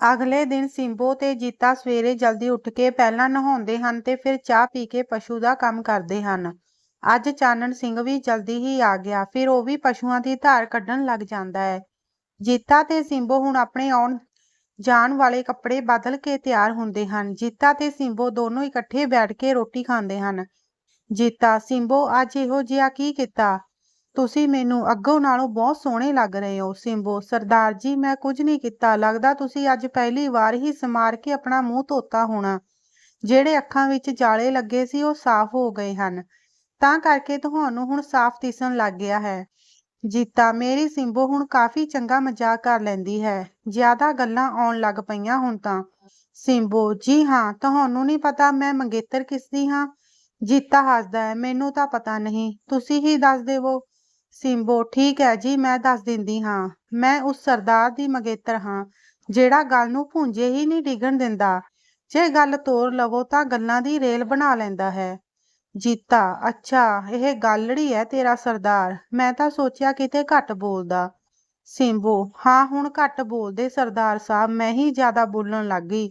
ਅਗਲੇ ਦਿਨ ਸਿੰਬੋ ਤੇ ਜੀਤਾ ਸਵੇਰੇ ਜਲਦੀ ਉੱਠ ਕੇ ਪਹਿਲਾਂ ਨਹਾਉਂਦੇ ਹਨ ਤੇ ਫਿਰ ਚਾਹ ਪੀ ਕੇ ਪਸ਼ੂ ਦਾ ਕੰਮ ਕਰਦੇ ਹਨ। ਅੱਜ ਚਾਨਣ ਸਿੰਘ ਵੀ ਜਲਦੀ ਹੀ ਆ ਗਿਆ। ਫਿਰ ਉਹ ਵੀ ਪਸ਼ੂਆਂ ਦੀ ਧਾਰ ਕੱਢਣ ਲੱਗ ਜਾਂਦਾ ਹੈ। ਜੀਤਾ ਤੇ ਸਿੰਬੋ ਹੁਣ ਆਪਣੇ ਆਉਣ ਜਾਣ ਵਾਲੇ ਕੱਪੜੇ ਬਦਲ ਕੇ ਤਿਆਰ ਹੁੰਦੇ ਹਨ। ਜੀਤਾ ਤੇ ਸਿੰਬੋ ਦੋਨੋਂ ਇਕੱਠੇ ਬੈਠ ਕੇ ਰੋਟੀ ਖਾਂਦੇ ਹਨ। ਜੀਤਾ, ਸਿੰਬੋ, ਅੱਜ ਇਹੋ ਜਿਹਾ ਕੀ ਕੀਤਾ? ਤੁਸੀਂ ਮੈਨੂੰ ਅੱਗੋਂ ਨਾਲੋਂ ਬਹੁਤ ਸੋਹਣੇ ਲੱਗ ਰਹੇ ਹੋ। ਸਿੰਬੋ ਸਰਦਾਰ ਜੀ, ਮੈਂ ਕੁਝ ਨਹੀਂ ਕੀਤਾ। ਲੱਗਦਾ ਤੁਸੀਂ ਅੱਜ ਪਹਿਲੀ ਵਾਰ ਹੀ ਸਮਾਰ ਕੇ ਆਪਣਾ ਮੂੰਹ ਧੋਤਾ ਹੋਣਾ। ਜਿਹੜੇ ਅੱਖਾਂ ਵਿੱਚ ਜਾਲੇ ਲੱਗੇ ਸੀ, ਉਹ ਸਾਫ਼ ਹੋ ਗਏ ਹਨ। ਤਾਂ ਕਰਕੇ ਤੁਹਾਨੂੰ ਹੁਣ ਸਾਫ਼ ਦਿਸਣ ਲੱਗ ਗਿਆ ਹੈ। ਜੀਤਾ, ਮੇਰੀ ਸਿੰਬੋ ਹੁਣ ਕਾਫ਼ੀ ਚੰਗਾ ਮਜ਼ਾਕ ਕਰ ਲੈਂਦੀ ਹੈ। ਜ਼ਿਆਦਾ ਗੱਲਾਂ ਆਉਣ ਲੱਗ ਪਈਆਂ ਹੁਣ ਤਾਂ। ਸਿੰਬੋ, ਜੀ ਹਾਂ, ਤੁਹਾਨੂੰ ਨਹੀਂ ਪਤਾ ਮੈਂ ਮੰਗੇਤਰ ਕਿਸਦੀ ਹਾਂ? ਜੀਤਾ ਹੱਸਦਾ ਹੈ, ਮੈਨੂੰ ਤਾਂ ਪਤਾ ਨਹੀਂ ਤੁਸੀਂ ਹੀ ਦੱਸ ਦੇਵੋ। ਸਿੰਬੋ, ਠੀਕ ਹੈ ਜੀ, ਮੈਂ ਦੱਸ ਦਿੰਦੀ ਹਾਂ। ਮੈਂ ਉਸ ਸਰਦਾਰ ਦੀ ਮੰਗੇਤਰ ਹਾਂ, ਜਿਹੜਾ ਗੱਲ ਨੂੰ ਭੁੰਜੇ ਹੀ ਨਹੀਂ ਡਿੱਗਣ ਦਿੰਦਾ। ਜੇ ਗੱਲ ਤੋਰ ਲਵੋ ਤਾਂ ਗੱਲਾਂ ਦੀ ਰੇਲ ਬਣਾ ਲੈਂਦਾ ਹੈ। ਜੀਤਾ, ਅੱਛਾ, ਇਹ ਗਾਲੜੀ ਹੈ ਤੇਰਾ ਸਰਦਾਰ। ਮੈਂ ਤਾਂ ਸੋਚਿਆ ਕਿਤੇ ਘੱਟ ਬੋਲਦਾ। ਸਿੰਬੋ, ਹਾਂ, ਹੁਣ ਘੱਟ ਬੋਲਦੇ ਸਰਦਾਰ ਸਾਹਿਬ, ਮੈਂ ਹੀ ਜ਼ਿਆਦਾ ਬੋਲਣ ਲੱਗ ਗਈ।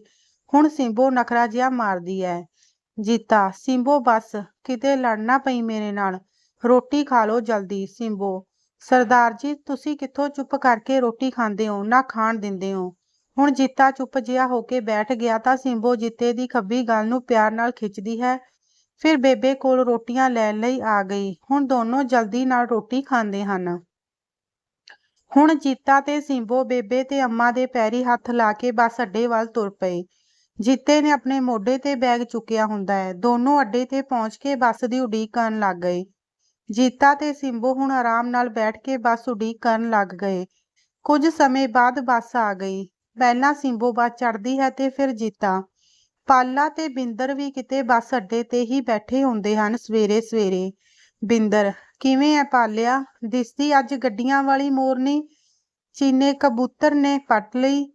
ਹੁਣ ਸਿੰਬੋ ਨਖਰਾ ਜਿਹਾ ਮਾਰਦੀ ਹੈ। ਜੀਤਾ, ਸਿੰਬੋ ਬਸ, ਕਿਤੇ ਲੜਨਾ ਪਈ ਮੇਰੇ ਨਾਲ। ਰੋਟੀ ਖਾ ਲਓ ਜਲਦੀ। ਸਿੰਬੋ ਸਰਦਾਰ ਜੀ, ਤੁਸੀਂ ਕਿੱਥੋਂ ਚੁੱਪ ਕਰਕੇ ਰੋਟੀ ਖਾਂਦੇ ਹੋ, ਨਾ ਖਾਣ ਦਿੰਦੇ ਹੋ। ਹੁਣ ਜੀਤਾ ਚੁੱਪ ਜਿਹਾ ਹੋ ਕੇ ਬੈਠ ਗਿਆ ਤਾਂ ਸਿੰਬੋ ਜੀਤੇ ਦੀ ਖੱਬੀ ਗੱਲ ਨੂੰ ਪਿਆਰ ਨਾਲ ਖਿੱਚਦੀ ਹੈ। ਫਿਰ ਬੇਬੇ ਕੋਲ ਰੋਟੀਆਂ ਲੈਣ ਲਈ ਆ ਗਈ। ਹੁਣ ਦੋਨੋਂ ਜਲਦੀ ਨਾਲ ਰੋਟੀ ਖਾਂਦੇ ਹਨ। ਹੁਣ ਜੀਤਾ ਤੇ ਸਿੰਬੋ ਬੇਬੇ ਤੇ ਅੰਮਾ ਦੇ ਪੈਰੀ ਹੱਥ ਲਾ ਕੇ ਬੱਸ ਅੱਡੇ ਵੱਲ ਤੁਰ ਪਏ। ਜੀਤੇ ਨੇ ਆਪਣੇ ਮੋਢੇ ਤੇ ਬੈਗ ਚੁੱਕਿਆ ਹੁੰਦਾ ਹੈ। ਦੋਨੋਂ ਅੱਡੇ ਤੇ ਪਹੁੰਚ ਕੇ ਬੱਸ ਦੀ ਉਡੀਕ ਕਰਨ ਲੱਗ ਗਏ। ਜੀਤਾ ਤੇ ਸਿੰਬੋ ਹੁਣ ਆਰਾਮ ਨਾਲ ਬੈਠ ਕੇ ਬੱਸ ਉਡੀਕ ਕਰਨ ਲੱਗ ਗਏ। ਕੁਝ ਸਮੇਂ ਬਾਅਦ ਬੱਸ ਆ ਗਈ। ਪਹਿਲਾਂ ਸਿੰਬੋ ਬੱਸ ਚੜਦੀ ਹੈ ਤੇ ਫਿਰ ਜੀਤਾ। ਪਾਲਾ ਤੇ ਬਿੰਦਰ ਵੀ ਕਿਤੇ ਬੱਸ ਅੱਡੇ ਤੇ ਹੀ ਬੈਠੇ ਹੁੰਦੇ ਹਨ ਸਵੇਰੇ ਸਵੇਰੇ। ਬਿੰਦਰ, ਕਿਵੇਂ ਐ ਪਾਲਿਆ? ਦਿਸਦੀ ਅੱਜ ਗੱਡੀਆਂ ਵਾਲੀ ਮੋਰਨੀ। ਚੀਨੇ ਕਬੂਤਰ ਨੇ ਪੱਟ ਲਈ।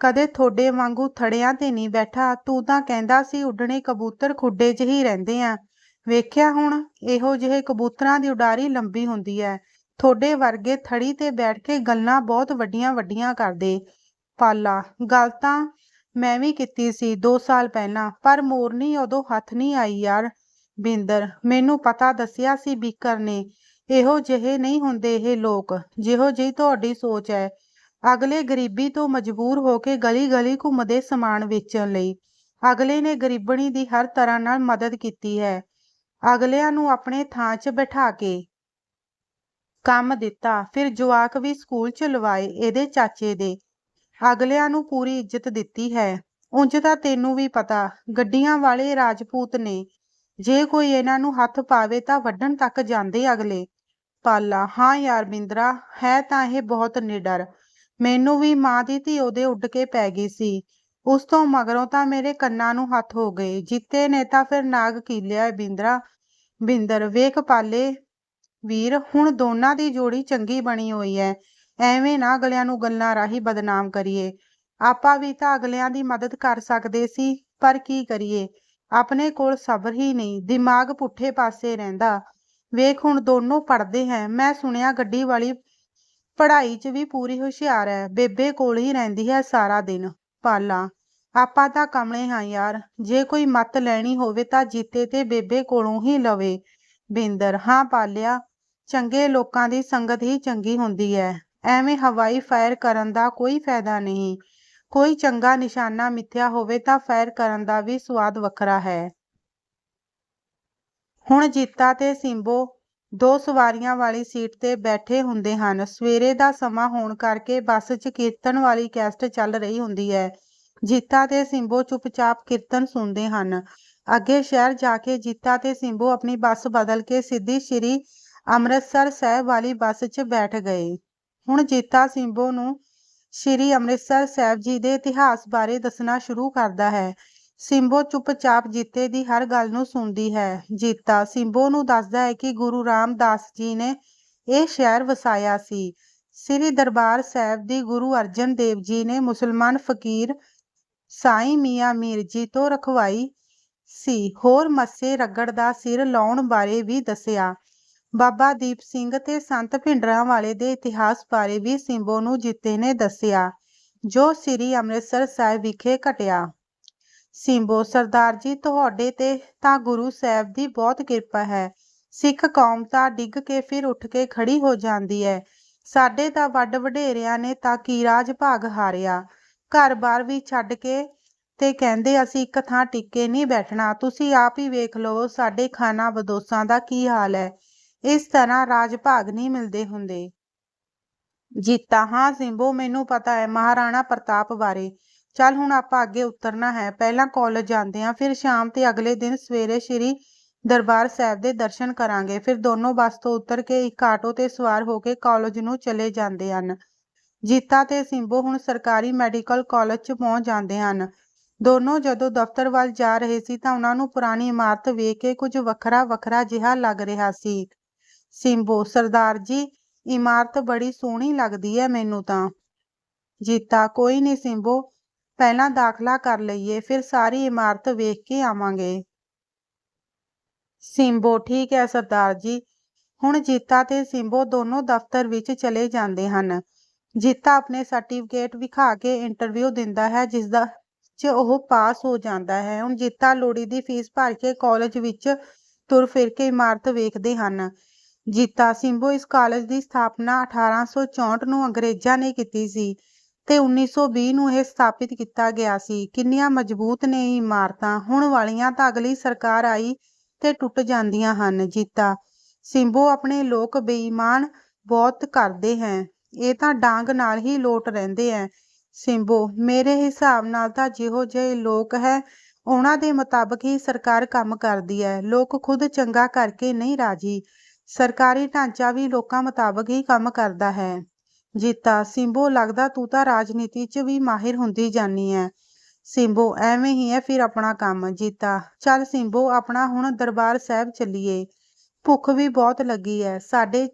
ਕਦੇ ਥੋਡੇ ਵਾਂਗੂ ਥੜਿਆਂ ਤੇ ਨਹੀਂ ਬੈਠਾ। ਤੂੰ ਤਾਂ ਕਹਿੰਦਾ ਸੀ ਉੱਡਣੇ ਕਬੂਤਰ ਖੁੱਡੇ 'ਚ ਹੀ ਰਹਿੰਦੇ ਆ। ਵੇਖਿਆ ਹੁਣ, ਇਹੋ ਜਿਹੇ ਕਬੂਤਰਾਂ ਦੀ ਉਡਾਰੀ ਲੰਬੀ ਹੁੰਦੀ ਹੈ। ਥੋਡੇ ਵਰਗੇ ਥੜੀ ਤੇ ਬੈਠ ਕੇ ਗੱਲਾਂ ਬਹੁਤ ਵੱਡੀਆਂ ਵੱਡੀਆਂ ਕਰਦੇ। ਪਾਲਾ, ਗੱਲ ਤਾਂ ਮੈਂ ਵੀ ਕੀਤੀ ਸੀ ਦੋ ਸਾਲ ਪਹਿਲਾਂ, ਪਰ ਮੋਰਨੀ ਉਦੋਂ ਹੱਥ ਨਹੀਂ ਆਈ ਯਾਰ। ਬਿੰਦਰ, ਮੈਨੂੰ ਪਤਾ ਦੱਸਿਆ ਸੀ ਬੀਕਰ ਨੇ। ਇਹੋ ਜਿਹੇ ਨਹੀਂ ਹੁੰਦੇ ਇਹ ਲੋਕ, ਜਿਹੋ ਜਿਹੀ ਤੁਹਾਡੀ ਸੋਚ ਹੈ। ਅਗਲੇ ਗਰੀਬੀ ਤੋਂ ਮਜਬੂਰ ਹੋ ਕੇ ਗਲੀ ਗਲੀ ਘੁੰਮਦੇ ਸਮਾਨ ਵੇਚਣ ਲਈ। ਅਗਲੇ ਨੇ ਗਰੀਬਣੀ ਦੀ ਹਰ ਤਰ੍ਹਾਂ ਨਾਲ ਮਦਦ ਕੀਤੀ ਹੈ। ਅਗਲਿਆਂ ਨੂੰ ਆਪਣੇ ਥਾਂ 'ਚ ਬਿਠਾ ਕੇ ਕੰਮ ਦਿੱਤਾ। ਫਿਰ ਜੁਆਕ ਵੀ ਸਕੂਲ 'ਚ ਲਵਾਏ ਇਹਦੇ ਚਾਚੇ ਦੇ। ਅਗਲਿਆਂ ਨੂੰ ਪੂਰੀ ਇੱਜ਼ਤ ਦਿੱਤੀ ਹੈ। ਉਂਝ ਤਾਂ ਤੈਨੂੰ ਵੀ ਪਤਾ, ਗੱਡੀਆਂ ਵਾਲੇ ਰਾਜਪੂਤ ਨੇ। ਜੇ ਕੋਈ ਇਹਨਾਂ ਨੂੰ ਹੱਥ ਪਾਵੇ ਤਾਂ ਵੱਢਣ ਤੱਕ ਜਾਂਦੇ ਅਗਲੇ। ਪਾਲਾ ਹਾਂ ਯਾਰ ਬਿੰਦਰਾ ਹੈ ਤਾਂ ਇਹ ਬਹੁਤ ਨਿਡਰ। ਮੈਨੂੰ ਵੀ ਮਾਂ ਦੀ ਧੀ ਉਹਦੇ ਉੱਡ ਕੇ ਪੈ ਗਈ ਸੀ। ਉਸ ਤੋਂ ਮਗਰੋਂ ਤਾਂ ਮੇਰੇ ਕੰਨਾਂ ਨੂੰ ਹੱਥ ਹੋ ਗਏ। ਜਿੱਤੇ ਨੇ ਤਾਂ ਫਿਰ ਨਾਗ ਕੀਲਿਆ ਏ ਬਿੰਦਰਾ। ਬਿੰਦਰ, ਵੇਖ ਪਾਲੇ ਵੀਰ, ਹੁਣ ਦੋਨਾਂ ਦੀ ਜੋੜੀ ਚੰਗੀ ਬਣੀ ਹੋਈ ਹੈ। ਐਵੇਂ ਨਾ ਅਗਲਿਆਂ ਨੂੰ ਗੱਲਾਂ ਰਾਹੀਂ ਬਦਨਾਮ ਕਰੀਏ। ਆਪਾਂ ਵੀ ਤਾਂ ਅਗਲਿਆਂ ਦੀ ਮਦਦ ਕਰ ਸਕਦੇ ਸੀ, ਪਰ ਕੀ ਕਰੀਏ ਆਪਣੇ ਕੋਲ ਸਬਰ ਹੀ ਨਹੀਂ, ਦਿਮਾਗ ਪੁੱਠੇ ਪਾਸੇ ਰਹਿੰਦਾ। ਵੇਖ, ਹੁਣ ਦੋਨੋਂ ਪੜ੍ਹਦੇ ਹੈ। ਮੈਂ ਸੁਣਿਆ ਗੱਡੀ ਵਾਲੀ ਪੜ੍ਹਾਈ 'ਚ ਵੀ ਪੂਰੀ ਹੁਸ਼ਿਆਰ ਹੈ। ਬੇਬੇ ਕੋਲ ਹੀ ਰਹਿੰਦੀ ਹੈ ਸਾਰਾ ਦਿਨ। ਪਾਲਾ ਆਪਾਂ ਤਾਂ ਕਮਲੇ ਹਾਂ ਯਾਰ। ਜੇ ਕੋਈ ਮੱਤ ਲੈਣੀ ਹੋਵੇ ਤਾਂ ਜੀਤੇ ਤੇ ਬੇਬੇ ਕੋਲੋਂ ਹੀ ਲਵੇ। ਬਿੰਦਰ, ਹਾਂ ਪਾਲਿਆ, ਚੰਗੇ ਲੋਕਾਂ ਦੀ ਸੰਗਤ ਹੀ ਚੰਗੀ ਹੁੰਦੀ ਹੈ। ਐਵੇਂ ਹਵਾਈ ਫਾਇਰ ਕਰਨ ਦਾ ਕੋਈ ਫਾਇਦਾ ਨਹੀਂ। ਕੋਈ ਚੰਗਾ ਨਿਸ਼ਾਨਾ ਮਿੱਥਿਆ ਹੋਵੇ ਤਾਂ ਫਾਇਰ ਕਰਨ ਦਾ ਵੀ ਸਵਾਦ ਵੱਖਰਾ ਹੈ। ਹੁਣ ਜੀਤਾ ਤੇ ਸਿੰਬੋ ਦੋ ਸਵਾਰੀਆਂ ਵਾਲੀ ਸੀਟ ਤੇ ਬੈਠੇ ਹੁੰਦੇ ਹਨ। ਸਵੇਰੇ ਦਾ ਸਮਾਂ ਹੋਣ ਕਰਕੇ ਬੱਸ 'ਚ ਕੀਰਤਨ ਵਾਲੀ ਕੈਸਟ ਚੱਲ ਰਹੀ ਹੁੰਦੀ ਹੈ। ਜੀਤਾ ਤੇ ਸਿੰਬੋ ਚੁੱਪਚਾਪ ਕੀਰਤਨ ਸੁਣਦੇ ਹਨ। ਅੱਗੇ ਸ਼ਹਿਰ ਜਾ ਕੇ ਜੀਤਾ ਤੇ ਸਿੰਬੋ ਆਪਣੀ ਬੱਸ ਬਦਲ ਕੇ ਸਿੱਧੀ ਸ਼੍ਰੀ ਅੰਮ੍ਰਿਤਸਰ ਸਾਹਿਬ ਵਾਲੀ ਬੱਸ 'ਚ ਬੈਠ ਗਏ। ਹੁਣ ਜੀਤਾ ਸਿੰਬੋ ਨੂੰ ਸ਼੍ਰੀ ਅੰਮ੍ਰਿਤਸਰ ਸਾਹਿਬ ਜੀ ਦੇ ਇਤਿਹਾਸ ਬਾਰੇ ਦੱਸਣਾ ਸ਼ੁਰੂ ਕਰਦਾ ਹੈ। ਸਿੰਬੋ ਚੁੱਪਚਾਪ ਜੀਤੇ ਦੀ ਹਰ ਗੱਲ ਨੂੰ ਸੁਣਦੀ ਹੈ। ਜੀਤਾ ਸਿੰਬੋ ਨੂੰ ਦੱਸਦਾ ਹੈ ਕਿ ਗੁਰੂ ਰਾਮਦਾਸ ਜੀ ਨੇ ਇਹ ਸ਼ਹਿਰ ਵਸਾਇਆ ਸੀ। ਸ੍ਰੀ ਦਰਬਾਰ ਸਾਹਿਬ ਦੀ ਗੁਰੂ ਅਰਜਨ ਦੇਵ ਜੀ ਨੇ ਮੁਸਲਮਾਨ ਫਕੀਰ ਸਾਈ ਮੀਆਂ ਮੀਰ ਜੀ ਤੋਂ ਰਖਵਾਈ ਸੀ। ਹੋਰ ਮੱਸੇ ਰਗੜ ਦਾ ਸਿਰ ਲਾਉਣ ਬਾਰੇ ਵੀ ਦੱਸਿਆ। ਬਾਬਾ ਦੀਪ ਸਿੰਘ ਤੇ ਸੰਤ ਭਿੰਡਰਾਂ ਵਾਲੇ ਦੇ ਇਤਿਹਾਸ ਬਾਰੇ ਵੀ ਸਿੰਬੋ ਨੂੰ ਜੀਤੇ ਨੇ ਦੱਸਿਆ। ਜੋ ਸ੍ਰੀ ਅੰਮ੍ਰਿਤਸਰ ਸਾਹਿਬ ਵਿਖੇ ਘਟਿਆ ਸਿੰਬੋ, ਸਰਦਾਰ ਜੀ, ਤੁਹਾਡੇ ਤੇ ਤਾਂ ਗੁਰੂ ਸਾਹਿਬ ਦੀ ਬਹੁਤ ਕਿਰਪਾ ਹੈ ਸਿੱਖ ਕੌਮ ਤਾਂ ਡਿੱਗ ਕੇ ਫਿਰ ਉੱਠ ਕੇ ਖੜੀ ਹੋ ਜਾਂਦੀ ਹੈ ਸਾਡੇ ਤਾਂ ਵੱਡ ਵਡੇਰਿਆਂ ਨੇ ਤਾਂ ਕੀ ਰਾਜ ਭਾਗ ਹਾਰਿਆ ਘਰ-ਬਾਰ ਵੀ ਛੱਡ ਕੇ ਤੇ ਕਹਿੰਦੇ ਅਸੀਂ ਇੱਕ ਥਾਂ ਟਿੱਕੇ ਨਹੀਂ ਬੈਠਣਾ। ਤੁਸੀਂ ਆਪ ਹੀ ਵੇਖ ਲਓ, ਸਾਡੇ ਖਾਨਾ ਬਦੋਸਾਂ ਦਾ ਕੀ ਹਾਲ ਹੈ। ਇਸ ਤਰ੍ਹਾਂ ਰਾਜ ਭਾਗ ਨਹੀਂ ਮਿਲਦੇ ਹੁੰਦੇ। ਜੀਤਾ, ਹਾਂ ਸਿੰਬੋ, ਮੈਨੂੰ ਪਤਾ ਹੈ ਮਹਾਰਾਣਾ ਪ੍ਰਤਾਪ ਬਾਰੇ। ਚੱਲ ਹੁਣ ਆਪਾਂ ਅੱਗੇ ਉਤਰਨਾ ਹੈ। ਪਹਿਲਾਂ ਕਾਲਜ ਜਾਂਦੇ ਹਾਂ, ਫਿਰ ਸ਼ਾਮ ਤੇ ਅਗਲੇ ਦਿਨ ਸਵੇਰੇ ਸ਼੍ਰੀ ਦਰਬਾਰ ਸਾਹਿਬ ਦੇ ਦਰਸ਼ਨ ਕਰਾਂਗੇ। ਫਿਰ ਦੋਨੋਂ ਬੱਸ ਤੋਂ ਉਤਰ ਕੇ ਇੱਕ ਆਟੋ ਤੇ ਸਵਾਰ ਹੋ ਕੇ ਕਾਲਜ ਨੂੰ ਚਲੇ ਜਾਂਦੇ ਹਨ। ਜੀਤਾ ਤੇ ਸਿੰਬੋ ਹੁਣ ਸਰਕਾਰੀ ਮੈਡੀਕਲ ਕਾਲਜ 'ਚ ਪਹੁੰਚ ਜਾਂਦੇ ਹਨ। ਦੋਨੋਂ ਜਦੋਂ ਦਫ਼ਤਰ ਵੱਲ ਜਾ ਰਹੇ ਸੀ ਤਾਂ ਉਹਨਾਂ ਨੂੰ ਪੁਰਾਣੀ ਇਮਾਰਤ ਵੇਖ ਕੇ ਕੁਝ ਵੱਖਰਾ ਵੱਖਰਾ ਜਿਹਾ ਲੱਗ ਰਿਹਾ ਸੀ। ਸਿੰਬੋ, ਸਰਦਾਰ ਜੀ, ਇਮਾਰਤ ਬੜੀ ਸੋਹਣੀ ਲੱਗਦੀ ਹੈ ਮੈਨੂੰ ਤਾਂ। ਜੀਤਾ, ਕੋਈ ਨਹੀਂ ਸਿੰਬੋ, ਪਹਿਲਾਂ ਦਾਖਲਾ ਕਰ ਲਈਏ, ਫਿਰ ਸਾਰੀ ਇਮਾਰਤ ਵੇਖ ਕੇ ਆਵਾਂਗੇ। ਸਿੰਬੋ, ਠੀਕ ਹੈ ਸਰਦਾਰ ਜੀ। ਹੁਣ ਜੀਤਾ ਤੇ ਸਿੰਬੋ ਦੋਨੋਂ ਦਫ਼ਤਰ ਵਿੱਚ ਚਲੇ ਜਾਂਦੇ ਹਨ। ਜੀਤਾ ਆਪਣੇ ਸਰਟੀਫਿਕੇਟ ਵਿਖਾ ਕੇ ਇੰਟਰਵਿਊ ਦਿੰਦਾ ਹੈ ਜਿਸ ਦਾ ਚ ਉਹ ਪਾਸ ਹੋ ਜਾਂਦਾ ਹੈ। ਹੁਣ ਜੀਤਾ ਲੋੜੀ ਦੀ ਫੀਸ ਭਰ ਕੇ ਕਾਲਜ ਵਿੱਚ ਤੁਰ ਫਿਰ ਕੇ ਇਮਾਰਤ ਵੇਖਦੇ ਹਨ। ਜੀਤਾ ਸਿੰਬੋ ਇਸ ਕਾਲਜ ਦੀ ਸਥਾਪਨਾ 1864 ਨੂੰ ਅੰਗਰੇਜ਼ਾਂ ਨੇ ਕੀਤੀ ਸੀ ਤੇ 1920 ਨੂੰ ਇਹ ਸਥਾਪਿਤ ਕੀਤਾ ਗਿਆ ਸੀ। ਕਿੰਨੀਆਂ ਮਜ਼ਬੂਤ ਨੇ ਇਮਾਰਤਾਂ। ਹੁਣ ਵਾਲੀਆਂ ਤਾਂ ਅਗਲੀ ਸਰਕਾਰ ਆਈ ਤੇ ਟੁੱਟ ਜਾਂਦੀਆਂ ਹਨ। ਜੀਤਾ ਸਿੰਬੋ ਆਪਣੇ ਲੋਕ ਬੇਈਮਾਨ ਬਹੁਤ ਕਰਦੇ ਹੈ। ਇਹ ਤਾਂ ਡਾਂਗ ਨਾਲ ਹੀ ਲੋਟ ਰਹਿੰਦੇ ਐ। ਸਿੰਬੋ, ਮੇਰੇ ਹਿਸਾਬ ਨਾਲ ਤਾਂ ਜਿਹੋ ਜਿਹੇ ਲੋਕ ਹੈ, ਉਹਨਾਂ ਦੇ ਮੁਤਾਬਕ ਹੀ ਸਰਕਾਰ ਕੰਮ ਕਰਦੀ ਹੈ ਲੋਕ ਖੁਦ ਚੰਗਾ ਕਰਕੇ ਨਹੀਂ ਰਾਜੀ। ਸਰਕਾਰੀ ਢਾਂਚਾ ਵੀ ਲੋਕਾਂ ਮੁਤਾਬਕ ਹੀ ਕੰਮ ਕਰਦਾ ਹੈ। ਜੀਤਾ, ਸਿੰਬੋ, ਲੱਗਦਾ ਤੂੰ ਤਾਂ ਰਾਜਨੀਤੀ 'ਚ ਵੀ ਮਾਹਿਰ ਹੁੰਦੀ ਜਾਨੀ ਐ। ਸਿੰਬੋ, ਐਵੇਂ ਹੀ ਹੈ ਫਿਰ ਆਪਣਾ ਕੰਮ। ਜੀਤਾ, ਚੱਲ ਸਿੰਬੋ, ਆਪਣਾ ਹੁਣ ਦਰਬਾਰ ਸਾਹਿਬ ਚੱਲੀਏ। ਭੁੱਖ ਵੀ ਬਹੁਤ ਲੱਗੀ ਹੈ ਸਾਡੇ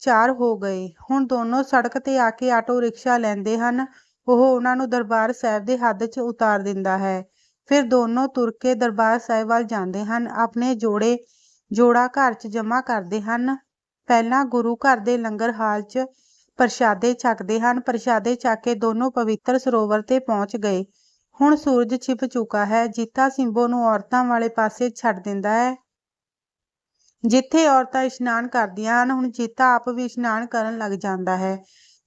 ਚਾਰ ਹੋ ਗਏ। ਹੁਣ ਦੋਨੋਂ ਸੜਕ ਤੇ ਆ ਕੇ ਆਟੋ ਰਿਕਸ਼ਾ ਲੈਂਦੇ ਹਨ। ਉਹ ਉਹਨਾਂ ਨੂੰ ਦਰਬਾਰ ਸਾਹਿਬ ਦੇ ਹੱਦ 'ਚ ਉਤਾਰ ਦਿੰਦਾ ਹੈ। ਫਿਰ ਦੋਨੋਂ ਤੁਰ ਕੇ ਦਰਬਾਰ ਸਾਹਿਬ ਵੱਲ ਜਾਂਦੇ ਹਨ। ਆਪਣੇ ਜੋੜੇ, ਜੋੜਾ ਘਰ 'ਚ ਜਮ੍ਹਾਂ ਕਰਦੇ ਹਨ। ਪਹਿਲਾਂ ਗੁਰੂ ਘਰ ਦੇ ਲੰਗਰ ਹਾਲ 'ਚ ਪ੍ਰਸ਼ਾਦੇ ਛਕਦੇ ਹਨ। ਪ੍ਰਸ਼ਾਦੇ ਛਕ ਕੇ ਦੋਨੋਂ ਪਵਿੱਤਰ ਸਰੋਵਰ ਤੇ ਪਹੁੰਚ ਗਏ। ਹੁਣ ਸੂਰਜ ਛਿਪ ਚੁੱਕਾ ਹੈ। ਜੀਤਾ ਸਿੰਬੋ ਨੂੰ ਔਰਤਾਂ ਵਾਲੇ ਪਾਸੇ ਛੱਡ ਦਿੰਦਾ ਹੈ। ਜਿੱਥੇ ਔਰਤਾਂ ਇਸ਼ਨਾਨ ਕਰਦੀਆਂ ਹਨ, ਹੁਣ ਜੀਤਾ ਆਪ ਵੀ ਇਸ਼ਨਾਨ ਕਰਨ ਲੱਗ ਜਾਂਦਾ ਹੈ।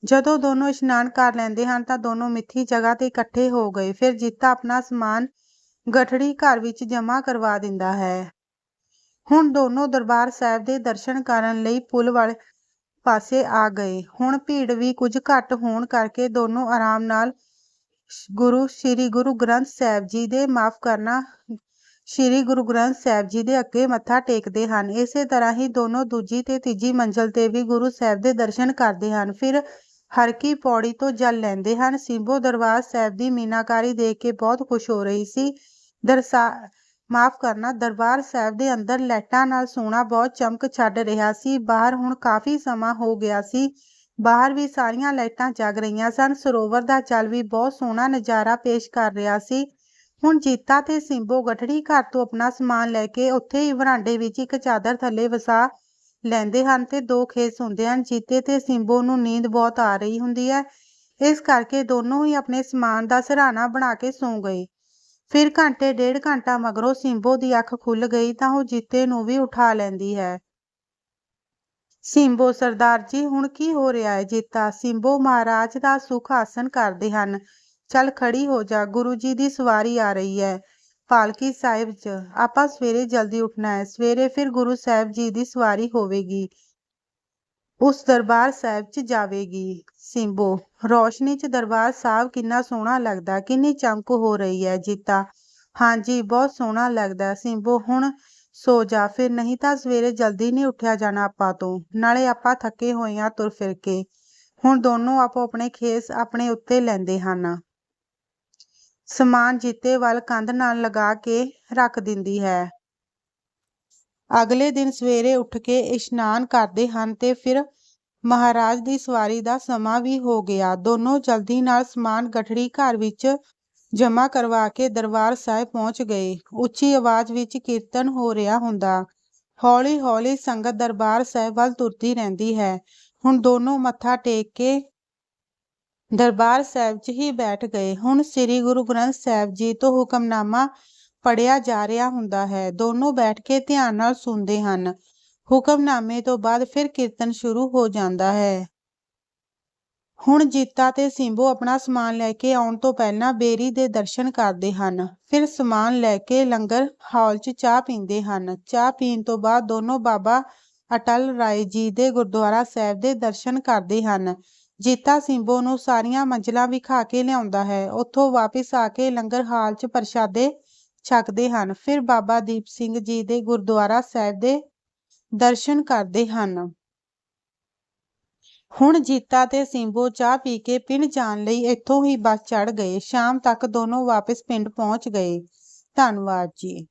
ਜਦੋਂ ਦੋਨੋਂ ਇਸ਼ਨਾਨ ਕਰ ਲੈਂਦੇ ਹਨ, ਤਾਂ ਦੋਨੋਂ ਮਿੱਥੀ ਜਗ੍ਹਾ ਤੇ ਇਕੱਠੇ ਹੋ ਗਏ। ਫਿਰ ਜੀਤਾ ਆਪਣਾ ਸਮਾਨ ਗਠੜੀ ਘਰ ਵਿੱਚ ਜਮ੍ਹਾਂ ਕਰਵਾ ਦਿੰਦਾ ਹੈ। ਹੁਣ ਦੋਨੋਂ ਦਰਬਾਰ ਸਾਹਿਬ ਦੇ ਦਰਸ਼ਨ ਕਰਨ ਲਈ ਪੁਲ ਵਾਲੇ ਪਾਸੇ ਆ ਗਏ। ਹੁਣ ਭੀੜ ਵੀ ਕੁਝ ਘੱਟ ਹੋਣ ਕਰਕੇ ਦੋਨੋਂ ਆਰਾਮ ਨਾਲ ਗੁਰੂ, ਸ੍ਰੀ ਗੁਰੂ ਗ੍ਰੰਥ ਸਾਹਿਬ ਜੀ ਦੇ ਮਾਫ ਕਰਨਾ ਸ੍ਰੀ ਗੁਰੂ ਗ੍ਰੰਥ ਸਾਹਿਬ ਜੀ ਦੇ ਅੱਗੇ ਮੱਥਾ ਟੇਕਦੇ ਹਨ। ਇਸੇ ਤਰ੍ਹਾਂ ਹੀ ਦੋਨੋਂ ਦੂਜੀ ਤੇ ਤੀਜੀ ਮੰਜ਼ਲ ਤੇ ਵੀ ਗੁਰੂ ਸਾਹਿਬ ਦੇ ਦਰਸ਼ਨ ਕਰਦੇ ਹਨ। ਫਿਰ ਹਰ ਕੀ ਪੌੜੀ ਤੋਂ ਜਲ ਲੈਂਦੇ ਹਨ। ਸਿੰਬੋ ਦਰਬਾਰ ਸਾਹਿਬ ਦੀ ਮੀਨਾਕਾਰੀ ਦੇਖ ਕੇ ਬਹੁਤ ਖੁਸ਼ ਹੋ ਰਹੀ ਸੀ। ਦਰਸਾ, ਮਾਫ ਕਰਨਾ, ਦਰਬਾਰ ਸਾਹਿਬ ਦੇ ਅੰਦਰ ਲਾਈਟਾਂ ਨਾਲ ਸੋਨਾ ਬਹੁਤ ਚਮਕ ਛੱਡ ਰਿਹਾ ਸੀ। ਬਾਹਰ ਹੁਣ ਕਾਫੀ ਸਮਾਂ ਹੋ ਗਿਆ ਸੀ। ਬਾਹਰ ਵੀ ਸਾਰੀਆਂ ਲਾਈਟਾਂ ਜਗ ਰਹੀਆਂ ਸਨ। ਸਰੋਵਰ ਦਾ ਜਲ ਵੀ ਬਹੁਤ ਸੋਹਣਾ ਨਜ਼ਾਰਾ ਪੇਸ਼ ਕਰ ਰਿਹਾ ਸੀ। ਹੁਣ ਜੀਤਾ ਤੇ ਸਿੰਬੋ ਗਠੜੀ ਘਰ ਤੋਂ ਆਪਣਾ ਸਮਾਨ ਲੈ ਕੇ ਉੱਥੇ ਹੀ ਵਰਾਂਡੇ ਵਿੱਚ ਇੱਕ ਚਾਦਰ ਥੱਲੇ ਵਸਾ ਲੈਂਦੇ ਹਨ ਤੇ ਦੋ ਖੇਸ ਹੁੰਦੇ ਹਨ। ਜੀਤੇ ਤੇ ਸਿੰਬੋ ਨੂੰ ਨੀਂਦ ਬਹੁਤ ਆ ਰਹੀ ਹੁੰਦੀ ਹੈ। ਇਸ ਕਰਕੇ ਦੋਨੋਂ ਹੀ ਆਪਣੇ ਸਮਾਨ ਦਾ ਸਰਾਣਾ ਬਣਾ ਕੇ ਸੌਂ ਗਏ। ਫਿਰ ਘੰਟੇ, ਡੇਢ ਘੰਟਾ ਮਗਰੋਂ ਸਿੰਬੋ ਦੀ ਅੱਖ ਖੁੱਲ ਗਈ ਤਾਂ ਉਹ ਜੀਤੇ ਨੂੰ ਵੀ ਉਠਾ ਲੈਂਦੀ ਹੈ। ਸਿੰਬੋ, ਸਰਦਾਰ ਜੀ, ਹੁਣ ਕੀ ਹੋ ਰਿਹਾ ਹੈ ਜੀਤਾ? ਸਿੰਬੋ ਮਹਾਰਾਜ ਦਾ ਸੁਖ ਆਸਨ ਕਰਦੇ ਹਨ। ਚੱਲ ਖੜੀ ਹੋ ਜਾ, ਗੁਰੂ ਜੀ ਦੀ ਸਵਾਰੀ ਆ ਰਹੀ ਹੈ। ਪਾਲਕੀ ਸਾਹਿਬ 'ਚ, ਆਪਾਂ ਸਵੇਰੇ ਜਲਦੀ ਉੱਠਣਾ ਹੈ। ਸਵੇਰੇ ਫਿਰ ਗੁਰੂ ਸਾਹਿਬ ਜੀ ਦੀ ਸਵਾਰੀ ਹੋਵੇਗੀ। ਉਸ ਦਰਬਾਰ ਸਾਹਿਬ 'ਚ ਜਾਵੇਗੀ। ਸਿੰਬੋ, ਰੋਸ਼ਨੀ 'ਚ ਦਰਬਾਰ ਸਾਹਿਬ ਕਿੰਨਾ ਸੋਹਣਾ ਲੱਗਦਾ, ਕਿੰਨੀ ਚਮਕ ਹੋ ਰਹੀ ਹੈ ਜੀਤਾ। ਹਾਂਜੀ, ਬਹੁਤ ਸੋਹਣਾ ਲੱਗਦਾ। ਸਿੰਬੋ, ਹੁਣ ਸੋ ਜਾ, ਫਿਰ ਨਹੀਂ ਤਾਂ ਸਵੇਰੇ ਜਲਦੀ ਨਹੀਂ ਉੱਠਿਆ ਜਾਣਾ ਆਪਾਂ ਤੋਂ। ਨਾਲੇ ਆਪਾਂ ਥੱਕੇ ਹੋਏ ਆ ਤੁਰ ਫਿਰ ਕੇ। ਹੁਣ ਦੋਨੋਂ ਆਪੋ ਆਪਣੇ ਖੇਸ ਆਪਣੇ ਉੱਤੇ ਲੈਂਦੇ ਹਨ। ਸਮਾਨ ਜੀਤੇ ਵੱਲ ਕੰਧ ਨਾਲ ਲਗਾ ਕੇ ਰੱਖ ਦਿੰਦੀ ਹੈ। ਅਗਲੇ ਦਿਨ ਸਵੇਰੇ ਉੱਠ ਕੇ ਇਸ਼ਨਾਨ ਕਰਦੇ ਹਨ ਤੇ ਫਿਰ ਮਹਾਰਾਜ ਦੀ ਸਵਾਰੀ ਦਾ ਸਮਾਂ ਵੀ ਹੋ ਗਿਆ। ਦੋਨੋਂ ਜਲਦੀ ਨਾਲ ਸਮਾਨ ਗਠੜੀ ਘਰ ਵਿੱਚ ਜਮ੍ਹਾਂ ਕਰਵਾ ਕੇ ਦਰਬਾਰ ਸਾਹਿਬ ਪਹੁੰਚ ਗਏ। ਉੱਚੀ ਆਵਾਜ਼ ਵਿੱਚ ਕੀਰਤਨ ਹੋ ਰਿਹਾ ਹੁੰਦਾ। ਹੌਲੀ ਹੌਲੀ ਸੰਗਤ ਦਰਬਾਰ ਸਾਹਿਬ ਵੱਲ ਤੁਰਦੀ ਰਹਿੰਦੀ ਹੈ। ਹੁਣ ਦੋਨੋਂ ਮੱਥਾ ਟੇਕ ਕੇ ਦਰਬਾਰ ਸਾਹਿਬ 'ਚ ਹੀ ਬੈਠ ਗਏ। ਹੁਣ ਸ੍ਰੀ ਗੁਰੂ ਗ੍ਰੰਥ ਸਾਹਿਬ ਜੀ ਤੋਂ ਹੁਕਮਨਾਮਾ ਪੜ੍ਹਿਆ ਜਾ ਰਿਹਾ ਹੁੰਦਾ ਹੈ। ਦੋਨੋਂ ਬੈਠ ਕੇ ਧਿਆਨ ਨਾਲ ਸੁਣਦੇ ਹਨ। ਹੁਕਮਨਾਮੇ ਤੋਂ ਬਾਅਦ ਫਿਰ ਕੀਰਤਨ ਸ਼ੁਰੂ ਹੋ ਜਾਂਦਾ ਹੈ। ਹੁਣ ਜੀਤਾ ਤੇ ਸਿੰਬੂ ਆਪਣਾ ਸਮਾਨ ਲੈ ਕੇ ਆਉਣ ਤੋਂ ਪਹਿਲਾਂ ਬੇਰੀ ਦੇ ਦਰਸ਼ਨ ਕਰਦੇ ਹਨ। ਫਿਰ ਸਮਾਨ ਲੈ ਕੇ ਲੰਗਰ ਹਾਲ 'ਚ ਚਾਹ ਪੀਂਦੇ ਹਨ। ਚਾਹ ਪੀਣ ਤੋਂ ਬਾਅਦ ਦੋਨੋਂ ਬਾਬਾ ਅਟਲ ਰਾਏ ਜੀ ਦੇ ਗੁਰਦੁਆਰਾ ਸਾਹਿਬ ਦੇ ਦਰਸ਼ਨ ਕਰਦੇ ਹਨ। ਜੀਤਾ ਸਿੰਬੋ ਨੂੰ ਸਾਰੀਆਂ ਮੰਜ਼ਿਲਾਂ ਵਿਖਾ ਕੇ ਲਿਆਉਂਦਾ ਹੈ। ਉੱਥੋਂ ਵਾਪਿਸ ਆ ਕੇ ਲੰਗਰ ਹਾਲ 'ਚ ਪ੍ਰਸ਼ਾਦੇ ਛਕਦੇ ਹਨ। ਫਿਰ ਬਾਬਾ ਦੀਪ ਸਿੰਘ ਜੀ ਦੇ ਗੁਰਦੁਆਰਾ ਸਾਹਿਬ ਦੇ ਦਰਸ਼ਨ ਕਰਦੇ ਹਨ। ਹੁਣ ਜੀਤਾ ਤੇ ਸਿੰਬੋ ਚਾਹ ਪੀ ਕੇ ਪਿੰਡ ਜਾਣ ਲਈ ਇੱਥੋਂ ਹੀ ਬੱਸ ਚੜ੍ਹ ਗਏ। ਸ਼ਾਮ ਤੱਕ ਦੋਨੋਂ ਵਾਪਸ ਪਿੰਡ ਪਹੁੰਚ ਗਏ। ਧੰਨਵਾਦ ਜੀ।